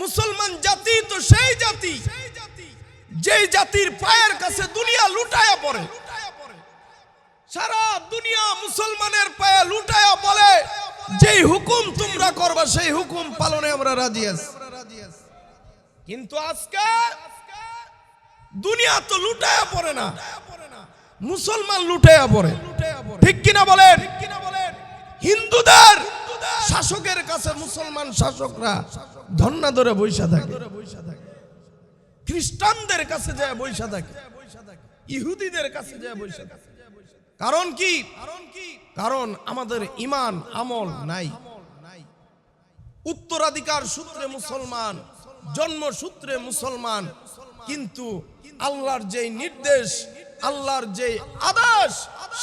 মুসলমান জাতি তো সেই জাতি যেই জাতির পায়ের কাছে দুনিয়া লুটায়া পড়ে। সারা দুনিয়া মুসলমানের পায়ে লুটায়া বলে যেই হুকুম তোমরা করবা, সেই হুকুম পালনে আমরা রাজি আছি। কিন্তু আজকে দুনিয়া তো লুটায়া পড়ে না। মুসলমান লুটায়া পড়ে। ঠিক কিনা বলেন? হিন্দুদের শাসকের কাছে মুসলমান শাসকরা ধন্না ধরে বৈশা থাকে। খ্রিস্টানদের কাছে যায় বৈশা থাকে। ইহুদিদের কাছে যায় বৈশা থাকে। কারণ কি? কারণ কি কারণ আমাদের ইমান, আমল নাই। উত্তরাধিকার সূত্রে মুসলমান, জন্ম সূত্রে মুসলমান, কিন্তু আল্লাহর যে নির্দেশ, আল্লাহর যে আদেশ,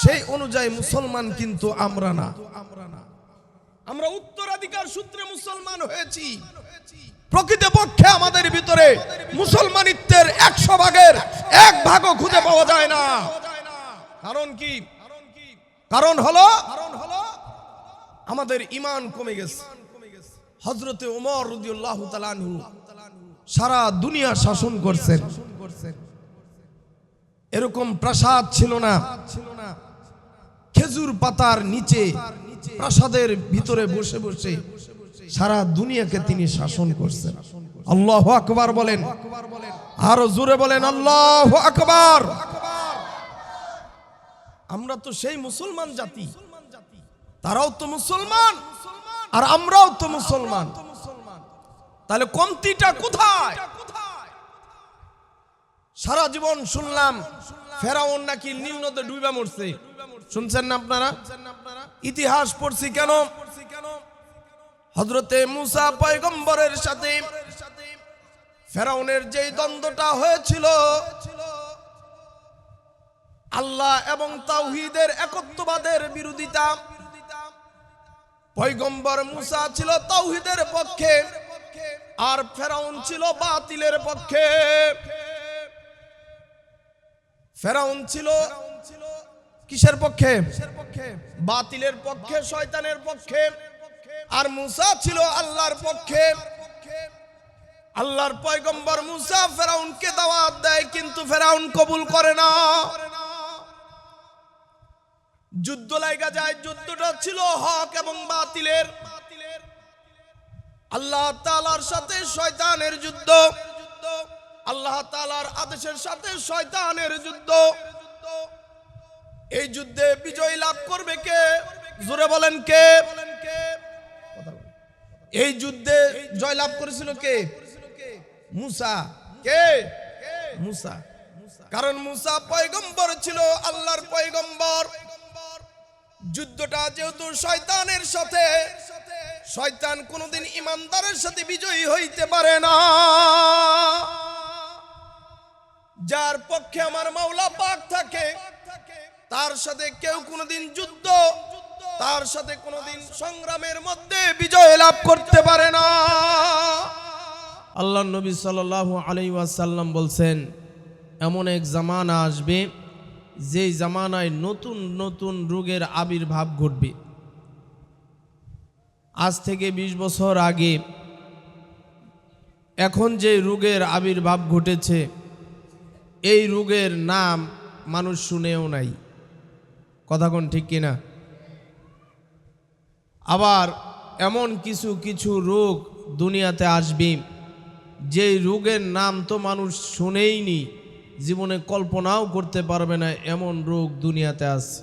সেই অনুযায়ী মুসলমান কিন্তু আমরা না। আমরা উত্তরাধিকার সূত্রে মুসলমান হয়েছি। প্রকৃতপক্ষে আমাদের ভিতরে মুসলমানিত্বের একশো ভাগের এক ভাগও খুঁজে পাওয়া যায় না। কারণ কি? কারণ হলো, আমাদের ইমান কমে গেছে। হজরতে উমর রুদিউল্লাহ তালানহু সারা দুনিয়া শাসন করছেন। এরকম প্রাসাদ ছিল না। খেজুর পাতার নিচে প্রাসাদের ভিতরে বসে বসে সারা দুনিয়াকে তিনি শাসন করছেন। আল্লাহ আকবার বলেন। আরও জোরে বলেন, আল্লাহ আকবার। আমরা তো সেই মুসলমান জাতি। তারাও তো মুসলমান, আর আমরাও তো মুসলমান। তাহলে কমতিটা কোথায়? সারা জীবন শুনলাম, ফেরাউন নাকি নিম্নতে ডুইবা মরছে। শুনছেন না আপনারা? ইতিহাস পড়ছি কেন? হজরতে মুসা পয়গম্বরের সাথে ফেরাউনের যেই দ্বন্দ্বটা হয়েছিল, আল্লাহ এবং তাওহিদের একত্ববাদের বিরোধিতা, পয়গম্বর মুসা ছিল তাওহিদের পক্ষে আর ফেরাউন ছিল বাতিলের পক্ষে। ফেরাউন ছিল কিসের পক্ষে? বাতিলের পক্ষে শয়তানের পক্ষে। আর মুসা ছিল আল্লাহর পক্ষে। আল্লাহর পয়গম্বর মুসা ফেরাউনকে দাওয়াত দেয় কিন্তু ফেরাউন কবুল করে না। যুদ্ধ লাগা যায় যুদ্ধটা ছিল হক এবং বাতিলের। আল্লাহ তালার সাথে শয়তানের যুদ্ধ। আল্লাহ তালার আদেশের সাথে শয়তানের যুদ্ধ। এই যুদ্ধে বিজয় লাভ করবে কে? জোরে বলেন কে? এই যুদ্ধে জয় লাভ করেছিল কে? মুসা। কে? মুসা। কারণ মুসা পয়গম্বর ছিল আল্লাহর পয়গম্বর। যুদ্ধটা যেহেতু শয়তানের সাথে, শয়তান কোনোদিন ইমানদারের সাথে বিজয়ী হইতে পারে না। যার পক্ষে আমার মাওলা পাক থাকে তার সাথে কেউ কোনোদিন যুদ্ধ, তার সাথে কোনোদিন সংগ্রামের মধ্যে বিজয় লাভ করতে পারে না। আল্লাহ নবী সাল্লাল্লাহু আলাইহি ওয়াসাল্লাম বলছেন, এমন এক জামানা আসবে, যেই জামানায় নতুন নতুন রোগের আবির্ভাব ঘটবে। আজ থেকে ২০ বছর আগে এখন যে রোগের আবির্ভাব ঘটেছে, এই রোগের নাম মানুষ শুনেও নাই। কথা কোন ঠিক কিনা? আবার এমন কিছু কিছু রোগ দুনিয়াতে আসবে, যেই রোগের নাম তো মানুষ শুনেইনি, জীবনে কল্পনাও করতে পারবে না এমন রোগ দুনিয়াতে আছে।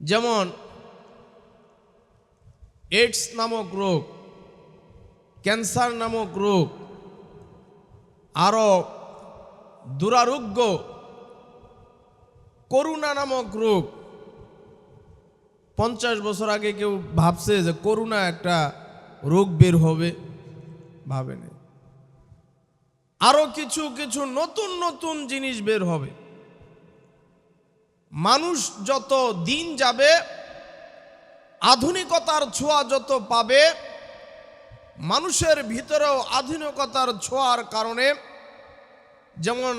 যেমন এইডস নামক রোগ, ক্যান্সার নামক রোগ, আরও দুরারোগ্য করুণা নামক রোগ পঞ্চাশ বছর আগে কেউ ভাবছে যে করুণা একটা রোগ বের হবে। ভাবেনি আরও কিছু কিছু নতুন নতুন জিনিস বের হবে। মানুষ যত দিন যাবে, আধুনিকতার ছোঁয়া যত পাবে, মানুষের ভিতরেও আধুনিকতার ছোঁয়ার কারণে যেমন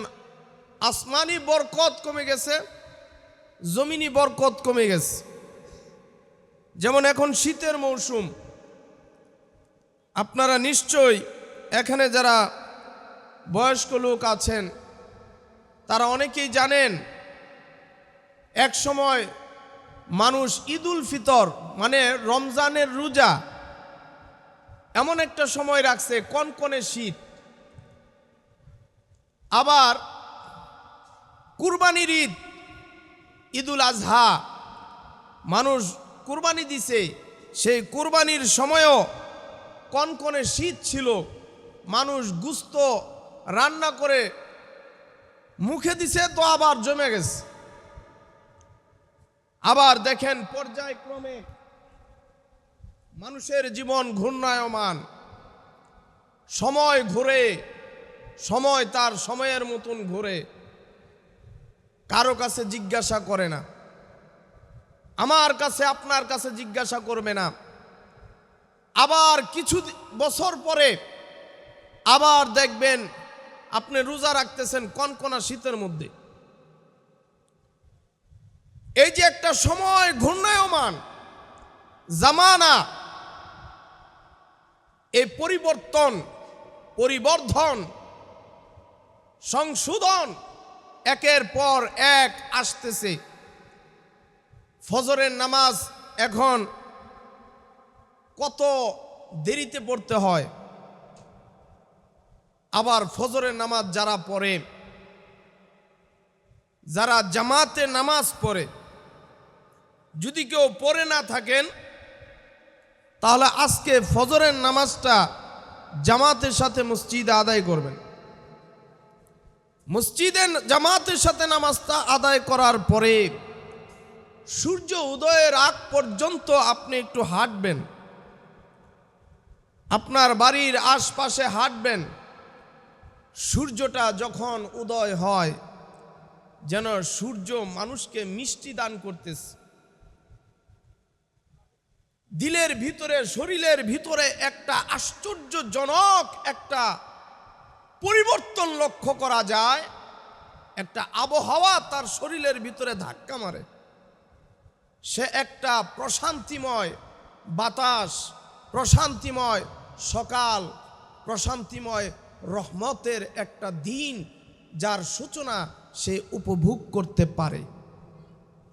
আসমানি বরকত কমে গেছে জমিনি বরকত কমে গেছে। যেমন এখন শীতের মৌসুম, আপনারা নিশ্চয়ই এখানে যারা বয়স্ক লোক আছেন, তারা অনেকেই জানেন, এক সময় মানুষ ঈদুল ফিতর মানে রমজানের রোজা, এমন একটা সময় রাখছে, কনকনে শীত। আবার কুরবানির ঈদ ঈদুল আজহা, মানুষ কুরবানি দিছে। সেই কুরবানির সময়ও কনকনে শীত ছিল। মানুষ গুস্ত রান্না করে মুখে দিছে, তো আবার জমে গেছে। আবার দেখেন পর্যায়ক্রমে মানুষের জীবন ঘূর্ণায়মান। সময় ঘুরে, সময় তার সময়ের মতন ঘুরে। কারও কাছে জিজ্ঞাসা করে না। আমার কাছে, আপনার কাছে জিজ্ঞাসা করবে না। আবার কিছু বছর পরে আবার দেখবেন আপনি রোজা রাখতেছেন কনকনা শীতের মধ্যে। এই যে একটা সময় ঘূর্ণায়মান, জামানা, এই পরিবর্তন, পরিবর্ধন, সংশোধন একের পর এক আসতেছে। ফজরের নামাজ এখন কত দেরিতে পড়তে হয়? আবার ফজরের নামাজ যারা পড়ে, যারা জামাতে নামাজ পড়ে, যদি কেউ পড়ে না থাকেন, তাহলে আজকে ফজরের নামাজটা জামাতের সাথে মসজিদে আদায় করবেন। মসজিদে জামাতের সাথে নামাজটা আদায় করার পরে সূর্য উদয়ের আগ পর্যন্ত আপনি একটু হাঁটবেন। আপনার বাড়ির আশপাশে হাঁটবেন। সূর্যটা যখন উদয় হয়, যেন সূর্য মানুষকে মিষ্টি দান করতেছে। দিলের ভিতরে, শরীরের ভিতরে একটা আশ্চর্যজনক একটা পরিবর্তন লক্ষ্য করা যায়, একটা আবহাওয়া তার শরীরের ভিতরে ধাক্কা মারে। সে একটা প্রশান্তিময় বাতাস, প্রশান্তিময় সকাল, প্রশান্তিময় রহমতের একটা দিন যার সূচনা সে উপভোগ করতে পারে।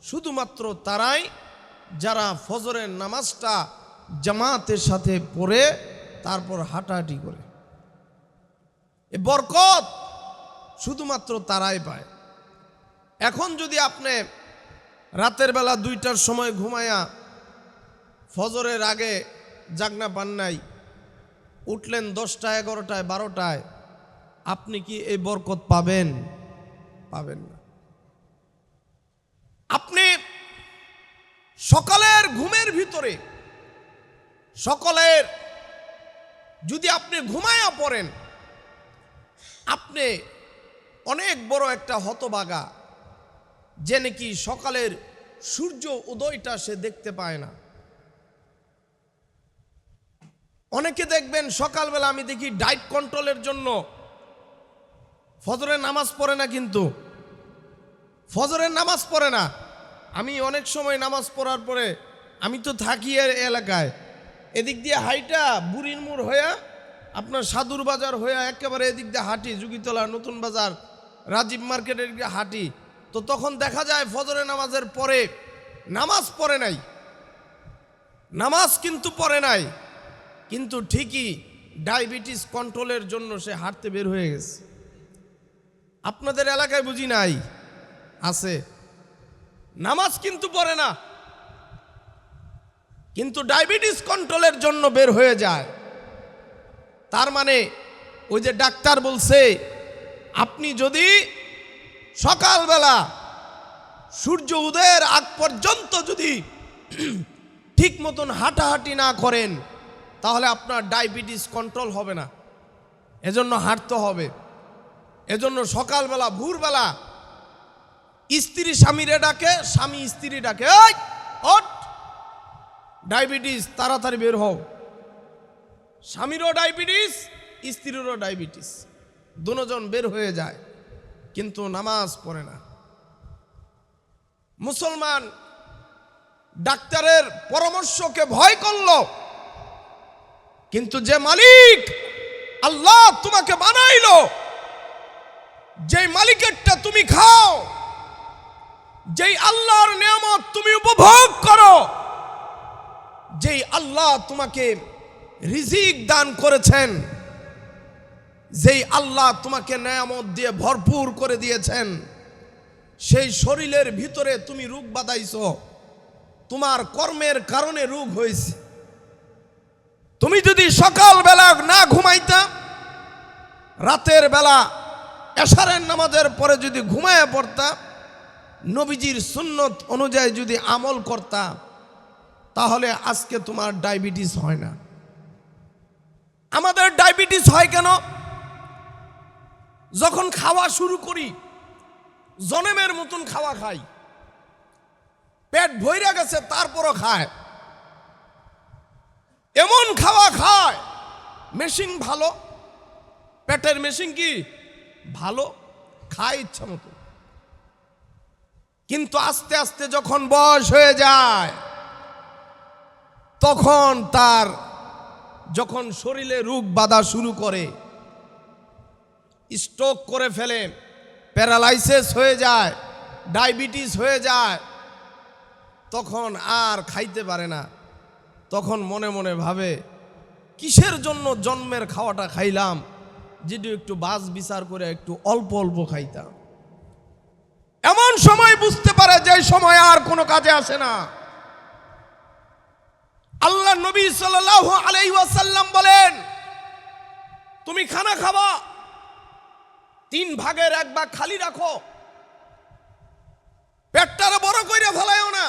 শুধুমাত্র তারাই যারা ফজরের নামাজটা জামাতের সাথে পড়ে, তারপর হাঁটাহাঁটি করে। এ বরকত শুধুমাত্র তারাই পায়। এখন যদি আপনি রাতের বেলা দুইটার সময় ঘুমায়া ফজরের আগে জাগনা পান নাই উঠলেন দশটা এগারোটায়, বারোটায়, আপনি কি এই বরকত পাবেন? পাবেন না। আপনি সকালের ঘুমের ভিতরে, সকলের যদি আপনি ঘুমায়া পড়েন আপনি অনেক বড় একটা হতবাগা, যে নাকি সকালের সূর্য উদয়টা সে দেখতে পায় না। অনেকে দেখবেন সকালবেলা আমি দেখি ডায়েট কন্ট্রোলের জন্য ফজরের নামাজ পড়ে না কিন্তু। ফজরের নামাজ পড়ে না। আমি অনেক সময় নামাজ পড়ার পরে আমি তো থাকি এলাকায়। এদিক দিয়ে হাইটা বুড়ির মুড় হইয়া আপনার সাধুর বাজার হয়ে একেবারে এদিক দিয়ে হাঁটি যুগিতলা নতুন বাজার, রাজীব মার্কেটের দিকে হাঁটি। তো তখন দেখা যায় ফজরের নামাজের পরে নামাজ পড়ে নাই। নামাজ কিন্তু পড়ে নাই। কিন্তু ঠিকই ডায়াবেটিস কন্ট্রোলের জন্য সে হাঁটতে বের হয়ে গেছে। আপনাদের এলাকায় বুঝি নাই? আছে। নামাজ কিন্তু পড়ে না। কিন্তু ডায়াবেটিস কন্ট্রোলের জন্য বের হয়ে যায়। তার মানে ওই যে ডাক্তার বলছে আপনি যদি সকালবেলা সূর্য উদয়ের আগ পর্যন্ত যদি ঠিক মতন হাঁটাহাঁটি না করেন তাহলে আপনার ডায়াবেটিস কন্ট্রোল হবে না। এজন্য হাঁটতে হবে। এজন্য সকালবেলা ভোরবেলা স্ত্রী স্বামীরে ডাকে স্বামী স্ত্রী ডাকে "এই, ওঠ ডায়াবেটিস তাড়াতাড়ি বের হও। স্বামীরও ডায়াবেটিস, স্ত্রীরও ডায়াবেটিস। দুজন বের হয়ে যায়, কিন্তু নামাজ পড়ে না। মুসলমান ডাক্তারের পরামর্শকে ভয় করল, কিন্তু যে মালিক আল্লাহ তোমাকে বানাইল, যেই মালিকেরটা তুমি খাও, যেই আল্লাহর নিয়ামত তুমি উপভোগ করো, যেই আল্লাহ তোমাকে রিজিক দান করেছেন। যেই আল্লাহ তোমাকে নিয়ামত দিয়ে ভরপুর করে দিয়েছেন, সেই শরীরের ভিতরে তুমি রোগ বাঁধাইছো, তোমার কর্মের কারণে রোগ হয়েছে। তুমি যদি সকালবেলা না ঘুমাইতা, রাতের বেলা এশারের নামাজের পরে যদি ঘুমায় পড়তা, নবীজির সুন্নত অনুযায়ী যদি আমল করতা, তাহলে আজকে তোমার ডায়াবেটিস হয় না। আমাদের ডায়াবেটিস হয় কেন? যখন খাওয়া শুরু করি, জনেমের মতন খাওয়া খাই। পেট ভইরা গেছে, তারপরও খায়। এমন খাওয়া খায়, মেশিন ভালো। পেটের মেশিন কি? ভালো, খায় ইচ্ছা মতো। কিন্তু আস্তে আস্তে যখন বয়স হয়ে যায়, তখন তার যখন শরীরে রোগ বাধা শুরু করে স্ট্রোক করে ফেলে প্যারালাইসিস হয়ে যায় ডায়াবেটিস হয়ে যায়, তখন আর খাইতে পারে না। তখন মনে মনে ভাবে, কিসের জন্য জন্মের খাওয়াটা খাইলাম? যেটি একটু বাস বিচার করে একটু অল্প অল্প খাইতাম। এমন সময় বুঝতে পারে যে সময় আর কোনো কাজে আসে না। আল্লাহ নবী আলাইহি ওয়াসাল্লাম বলেন, তুমি খানা খাবা, তিন ভাগের এক ভাগ খালি রাখো। পেটটারে বড় কইরা ফেলায়ও না।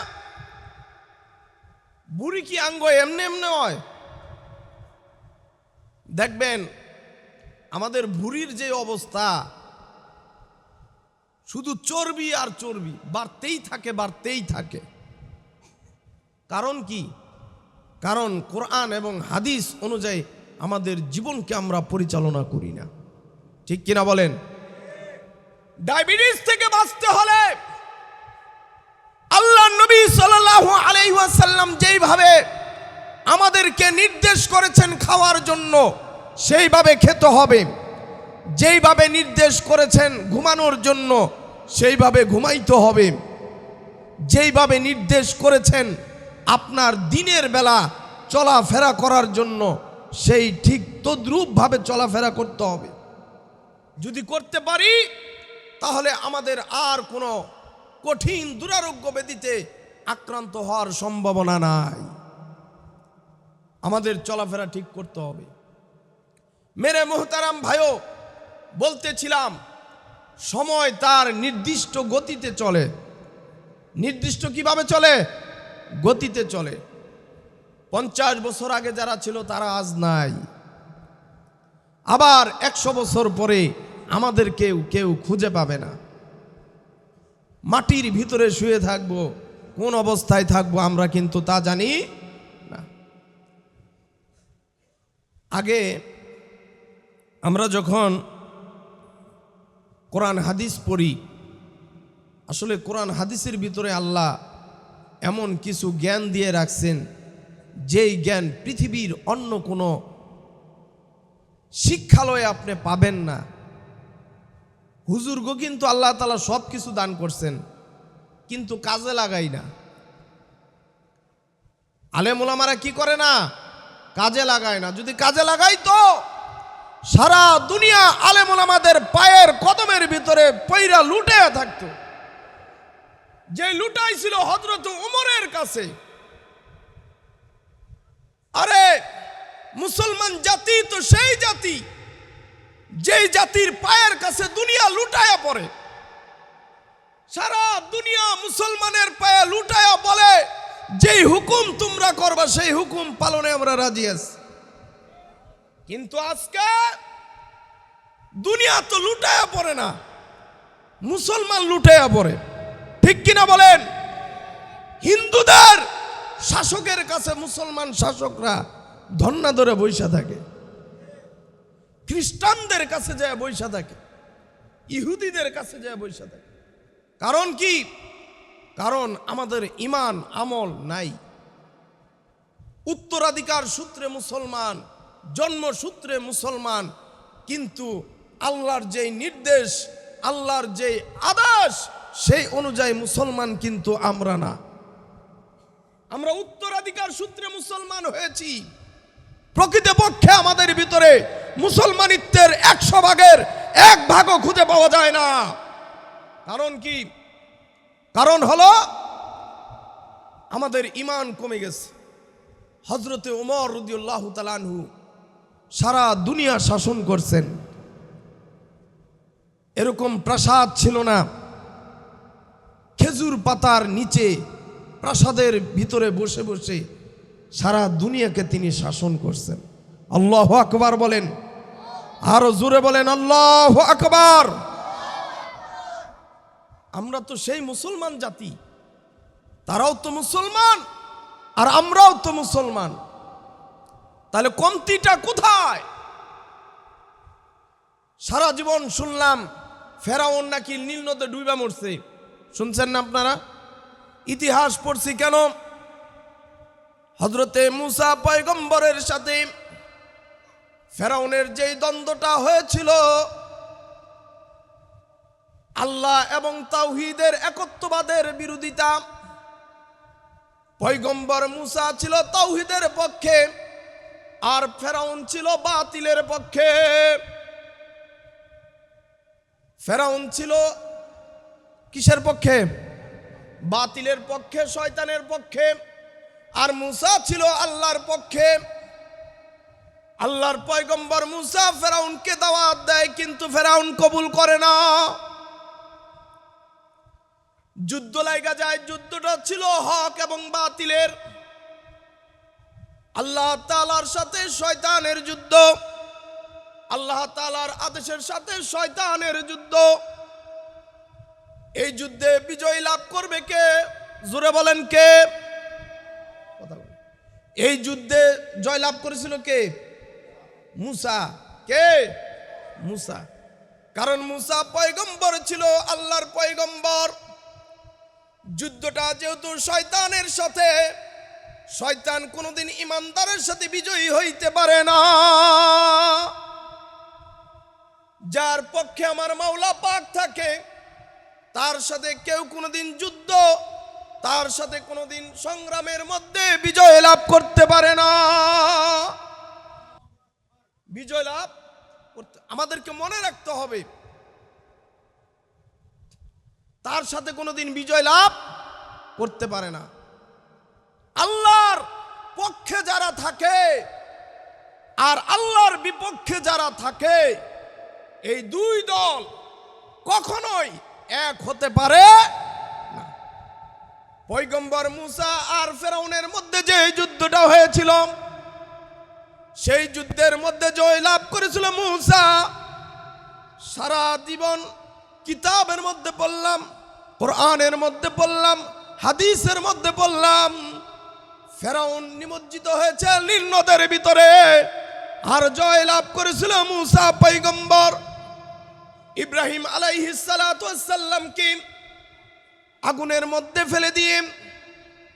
বুড়ি কি আঙ্গ এমনি এমনি হয়? দেখবেন, আমাদের ভুরির যে অবস্থা, শুধু চর্বি আর চর্বি, বাড়তেই থাকে বাড়তেই থাকে। কারণ কি? কারণ কোরআন এবং হাদিস অনুযায়ী আমাদের জীবনকে আমরা পরিচালনা করি না। ঠিক কিনা বলেন? ডায়াবেটিস থেকে বাঁচতে হলে আল্লাহ নবী সাল্লাল্লাহু আলাইহি যেইভাবে আমাদেরকে নির্দেশ করেছেন খাওয়ার জন্য, সেইভাবে খেতে হবে। যেইভাবে নির্দেশ করেছেন ঘুমানোর জন্য, সেইভাবে ঘুমাইতে হবে। যেইভাবে নির্দেশ করেছেন আপনার দিনের বেলা চলাফেরা করার জন্য সেই ঠিক তদ্রূপভাবে চলাফেরা করতে হবে। যদি করতে পারি, তাহলে আমাদের আর কোনো কঠিন দুরারোগ্য ব্যাধিতে আক্রান্ত হওয়ার সম্ভাবনা নাই। আমাদের চলাফেরা ঠিক করতে হবে। মেরে মোহতারাম ভাইও, বলতেছিলাম, সময় তার নির্দিষ্ট গতিতে চলে। নির্দিষ্ট কীভাবে চলে? গতিতে চলে। পঞ্চাশ বছর আগে যারা ছিল, তারা আজ নাই। আবার একশো বছর পরে আমাদের কেউ কেউ খুঁজে পাবে না। মাটির ভিতরে শুয়ে থাকব, কোন অবস্থায় থাকব আমরা কিন্তু তা জানি না। আগে আমরা যখন কোরআন হাদিস পড়ি, আসলে কোরআন হাদিসের ভিতরে আল্লাহ এমন কিছু জ্ঞান দিয়ে রাখছেন, যেই জ্ঞান পৃথিবীর অন্য কোনো শিক্ষালয়ে আপনি পাবেন না। হুজুরগো কিন্তু আল্লাহ তালা সব কিছু দান করছেন, কিন্তু কাজে লাগাই না। আলেমুলামারা কি করে না? কাজে লাগায় না। যদি কাজে লাগাই তো সারা দুনিয়া আলেমুলামাদের পায়ের কদমের ভিতরে পৈরা লুটে থাকতো। যে লুটাই ছিল হজরত উমরের কাছে। আরে, মুসলমান জাতি তো সেই জাতি, যেই জাতির পায়ের কাছে দুনিয়া লুটায়া পড়ে। সারা দুনিয়া মুসলমানের পায়ে লুটায়া বলে, যেই হুকুম তোমরা করবা, সেই হুকুম পালনে আমরা রাজি আছি। কিন্তু আজকে দুনিয়া তো লুটায়া পড়ে না, মুসলমান লুটায়া পড়ে। ঠিক কিনা বলেন? হিন্দুদের শাসকের কাছে মুসলমান শাসকরা ধন্না ধরে বৈশা থাকে। খ্রিস্টানদের কাছে যায় বৈশা থাকে। ইহুদিদের কাছে যায় বৈশা থাকে। কারণ কি? কারণ আমাদের ইমান, আমল নাই। উত্তরাধিকার সূত্রে মুসলমান জন্মসূত্রে মুসলমান, কিন্তু আল্লাহর যেই নির্দেশ, আল্লাহর যেই আদেশ সেই অনুযায়ী মুসলমান কিন্তু আমরা না। আমরা উত্তরাধিকার সূত্রে মুসলমান হয়েছি। প্রকৃতপক্ষে আমাদের ভিতরে মুসলমানিত্বের একশো ভাগের এক ভাগও খুঁজে পাওয়া যায় না। কারণ কি? কারণ হলো, আমাদের ইমান কমে গেছে। হজরতে উমর রদিউল্লাহ তালানহু সারা দুনিয়া শাসন করছেন। এরকম প্রাসাদ ছিল না। খেজুর পাতার নিচে প্রাসাদের ভিতরে বসে বসে সারা দুনিয়াকে তিনি শাসন করছেন। আল্লাহ আকবার বলেন। আরও জোরে বলেন, আল্লাহ আকবার। আমরা তো সেই মুসলমান জাতি, তারাও তো মুসলমান, আর আমরাও তো মুসলমান। তাহলে কমতিটা কোথায়? সারা জীবন শুনলাম, ফেরাউন নাকি নীল নদে ডুইবা মরছে। শুনছেন না আপনারা? ইতিহাস পড়ছি কেন? হজরতে মুসা পয়গম্বরের সাথে ফেরাউনের যেই দ্বন্দ্বটা হয়েছিল, আল্লাহ এবং তাওহিদের একত্ববাদের বিরোধিতা, পয়গম্বর মুসা ছিল তাওহিদের পক্ষে আর ফেরাউন ছিল বাতিলের পক্ষে। ফেরাউন ছিল কিসের পক্ষে? বাতিলের পক্ষে, শয়তানের পক্ষে। আর মুসা ছিল আল্লাহর পক্ষে। আল্লাহর পয়গম্বর মুসা ফেরাউনকে দাওয়াত দেয়, কিন্তু ফেরাউন কবুল করে না। যুদ্ধ লাগা যায়, যুদ্ধটা ছিল হক এবং বাতিলের। আল্লাহ তালার সাথে শয়তানের যুদ্ধ। আল্লাহ তালার আদেশের সাথে শয়তানের যুদ্ধ। এই যুদ্ধে বিজয় লাভ করবে কে? জোরে বলেন কে? এই যুদ্ধে জয় লাভ করেছিল কে? মুসা। কে? মুসা। কারণ মুসা পয়গম্বর ছিল আল্লাহর পয়গম্বর। যুদ্ধটা যেহেতু শয়তানের সাথে, শয়তান কোনোদিন ইমানদারের সাথে বিজয়ী হইতে পারে না। যার পক্ষে আমার মাওলা পাক থাকে তার সাথে কেউ কোনোদিন যুদ্ধ, তার সাথে কোনোদিন সংগ্রামের মধ্যে বিজয় লাভ করতে পারে না। বিজয় লাভ করতে, আমাদেরকে মনে রাখতে হবে, তার সাথে কোনোদিন বিজয় লাভ করতে পারে না। আল্লাহর পক্ষে যারা থাকে আর আল্লাহর বিপক্ষে যারা থাকে, এই দুই দল কখনোই এক হতে পারে পৈগম্বর মুসা আর ফেরাউনের মধ্যে যে যুদ্ধটা হয়েছিল, সেই যুদ্ধের মধ্যে জয় লাভ করেছিল মুসা। সারা জীবন কিতাবের মধ্যে পড়লাম, কোরআনের মধ্যে পড়লাম, হাদিসের মধ্যে পড়লাম। ফেরাউন নিমজ্জিত হয়েছে নীল নদের ভিতরে। আর জয় লাভ করেছিল মুসা পৈগম্বর। ইব্রাহিম আলাইহিসালামকে আগুনের মধ্যে ফেলে দিয়ে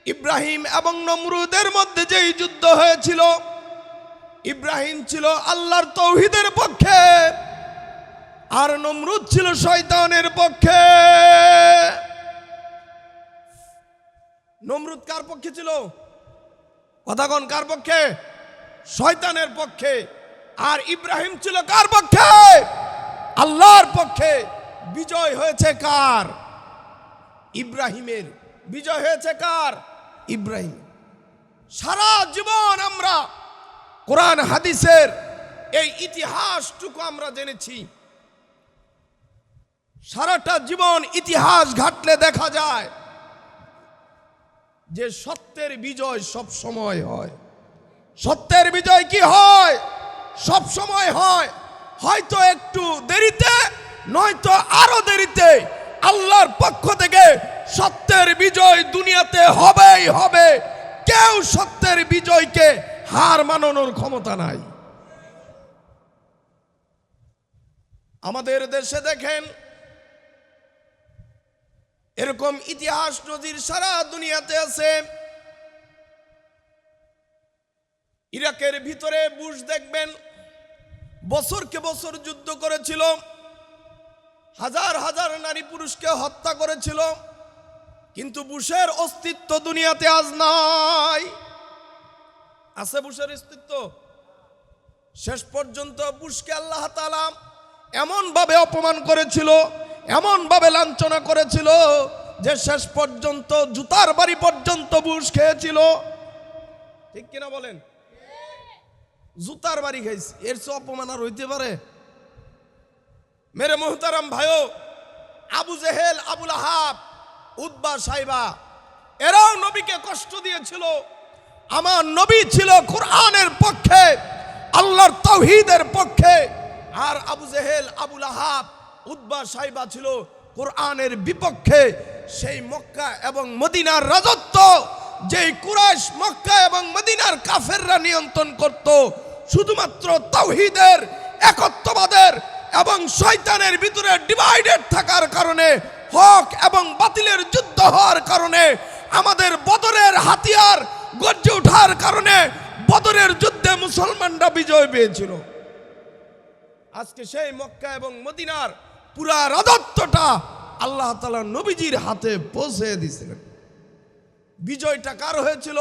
ইব্রাহিম এবং নমরুদের মধ্যে যেই যুদ্ধ হয়েছিল, ইব্রাহিম ছিল আল্লাহর তৌহিদের পক্ষে আর নমরুদ ছিল শয়তানের পক্ষে। নমরুদ কার পক্ষে ছিল? কথাগণ, কার পক্ষে? শয়তানের পক্ষে। আর ইব্রাহিম ছিল কার পক্ষে? আল্লাহর পক্ষে বিজয় হয়েছে কার? ইব্রাহিমের। বিজয় হয়েছে কার? ইব্রাহিম। সারা জীবন আমরা কোরআন হাদিসের এই ইতিহাসটুকু আমরা জেনেছি। সারাটা জীবন ইতিহাস ঘাটলে দেখা যায় যে সত্যের বিজয় সব সময় হয়। সত্যের বিজয় কি হয়? সব সময় হয়। হয়তো একটু দেরিতে, নয়তো আরও দেরিতে আল্লাহর পক্ষ থেকে সত্যের বিজয় দুনিয়াতে হবেই হবে। কেউ সত্যের বিজয়কে হার মানানোর ক্ষমতা নাই। আমাদের দেশে দেখেন, এরকম ইতিহাস নদীর সারা দুনিয়াতে আছে। ইরাকের ভিতরে বুশ দেখবেন বছরকে বছর যুদ্ধ করেছিল। হাজার হাজার নারী পুরুষকে হত্যা করেছিল। কিন্তু বুশের অস্তিত্ব দুনিয়াতে আজ নাই। আছে বুশের অস্তিত্ব? শেষ পর্যন্ত বুশকে আল্লাহ তাআলা এমন ভাবে অপমান করেছিল এমন ভাবে লাঞ্ছনা করেছিল যে শেষ পর্যন্ত জুতার বাড়ি পর্যন্ত বুশ খেয়েছিল। ঠিক কিনা বলেন? জুতার বাড়ি খাইছে। এর চেয়ে অপমান আর হইতে পারে? মেরে মোহতারাম ভাইও, আবু জেহেল, আবুল আহাব উদ্বা সাইবা, এরাও নবীকে কষ্ট দিয়েছিল। আমার নবী ছিল কোরআনের পক্ষে, আল্লাহর তৌহিদের পক্ষে। আর আবু জেহেল, আবুল আহাব উদ্বা সাইবা ছিল কোরআনের বিপক্ষে। সেই মক্কা এবং মদিনার রাজত্ব, যেই কুরাইশ মক্কা এবং মদিনার কাফেররা নিয়ন্ত্রণ করত শুধুমাত্র তাওহীদের, একত্ববাদের এবং শয়তানের ভিতরে ডিভাইডেড থাকার কারণে, হক এবং বাতিলের যুদ্ধ হওয়ার কারণে, আমাদের বদরের হাতিয়ার গর্জে ওঠার কারণে বদরের যুদ্ধে মুসলমানরা বিজয় পেয়েছিল। আজকে সেই মক্কা এবং মদিনার পুরা রাজত্বটা আল্লাহ তালা নবীজির হাতে পৌঁছে দিয়েছিলেন। বিজয়টা কার হয়েছিল?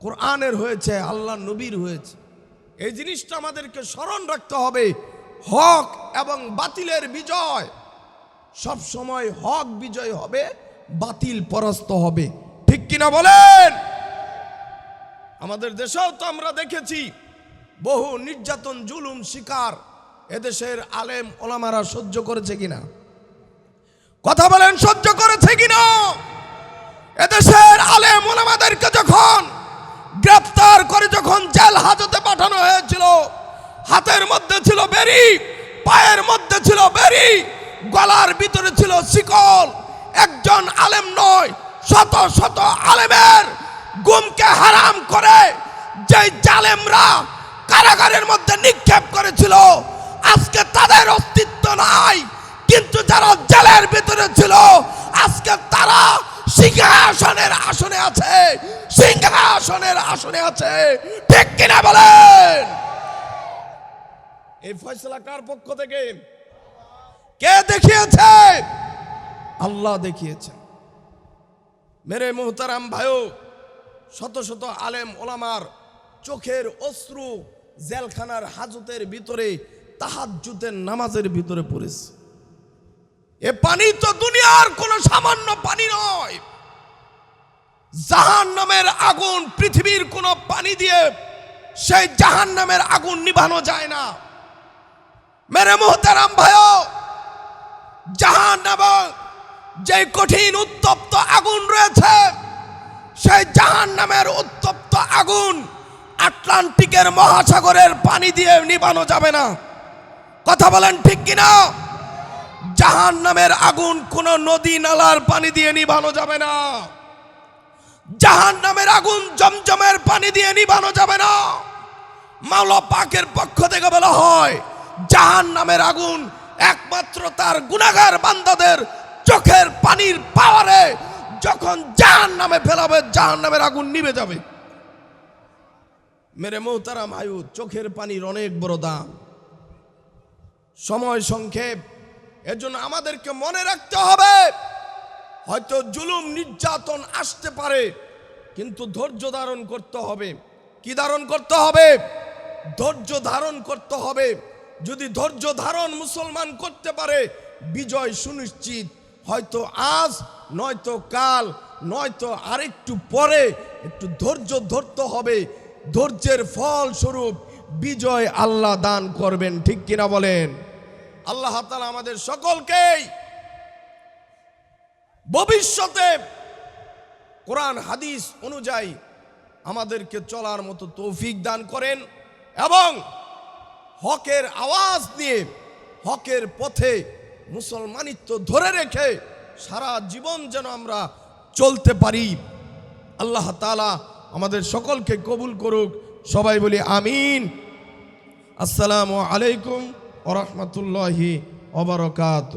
কোরআনের হয়েছে আল্লাহ নবীর হয়েছে। এই জিনিসটা আমাদেরকে স্মরণ রাখতে হবে। হক এবং বাতিলের বিজয়। সব সময় হক বিজয় হবে, বাতিল পরাস্ত হবে। ঠিক কিনা বলেন? আমাদের দেশেও তো আমরা দেখেছি, বহু নির্যাতন, জুলুম, শিকার এদেশের আলেম ওলামারা সহ্য করেছে কিনা? কথা বলেন, সহ্য করেছে কিনা? এদেশের আলেম ওলামাদেরকে যখন গ্রেফতার করে যখন জেল হাজতে পাঠানো হয়েছিল, হাতের মধ্যে ছিল বেরি, পায়ের মধ্যে ছিল বেরি, গলার ভিতরে ছিল শিকল। একজন আলেম নয়, শত শত আলেমের গুমকে হারাম করে যে জালেমরা কারাগারের মধ্যে নিক্ষেপ করেছিল, আজকে তাদের অস্তিত্ব নাই। কিন্তু যারা জেলের ভিতরে ছিল, আজকে তারা সিংহাসনের আসনে আছে। সিংহাসনের আসনে আছে। ঠিক কিনা বলেন? এই ফয়সলা কার পক্ষ থেকে? কে দেখিয়েছে? আল্লাহ দেখিয়েছে। মেরে মোহতারাম ভাইও, শত শত আলেম ওলামার চোখের অশ্রু জেলখানার হাজতের ভিতরে, তাহাজ্জুদের নামাজের ভিতরে পড়েছে। এ পানি তো দুনিয়ার কোন সামান্য পানি নয়। জাহান নামের আগুন পৃথিবীর কোন পানি দিয়ে সেই জাহান নামের আগুন নিভানো যায় না। মেরে মোহতারাম ভাইও জাহান এবং যে কঠিন উত্তপ্ত আগুন রয়েছে, সেই জাহান নামের উত্তপ্ত আগুন আটলান্টিকের মহাসাগরের পানি দিয়ে নিভানো যাবে না। কথা বলেন ঠিক কিনা জাহান নামের আগুন কোন নদী নালার পানি দিয়ে নিভানো যাবে না। জাহান নামের আগুন জমজমের পানি দিয়ে নিবানো যাবে না। মাওলা পাকের পক্ষ থেকে বলা হয় জাহান নামের আগুন একমাত্র তার গুনাগার বান্দাদের চোখের পানির পাওয়ারে যখন জাহান নামে ফেলাবে জাহান নামের আগুন নিভে যাবে। মেরে মৌতারাম আয়ু, চোখের পানির অনেক বড় দাম। সময় সংক্ষেপ, এজন্য আমাদেরকে মনে রাখতে হবে হয়তো জুলুম নির্যাতন আসতে পারে, কিন্তু ধৈর্য ধারণ করতে হবে। কি ধারণ করতে হবে? ধৈর্য ধারণ করতে হবে। যদি ধৈর্য ধারণ মুসলমান করতে পারে, বিজয় সুনিশ্চিত। হয়তো আজ, নয়তো কাল, নয়তো আরেকটু পরে একটু ধৈর্য ধরতে হবে। ধৈর্যের ফল স্বরূপ বিজয় আল্লাহ দান করবেন, ঠিক কিনা বলেন? আল্লাহ তালা আমাদের সকলকেই ভবিষ্যতে কোরআন, হাদিস অনুযায়ী আমাদেরকে চলার মতো তৌফিক দান করেন এবং হকের আওয়াজ দিয়ে হকের পথে মুসলমানিত্ব ধরে রেখে সারা জীবন যেন আমরা চলতে পারি। আল্লাহ তালা আমাদের সকলকে কবুল করুক। সবাই বলি আমিন। আসসালামু আলাইকুম ওরহমতুল্লাহি ওবরকাত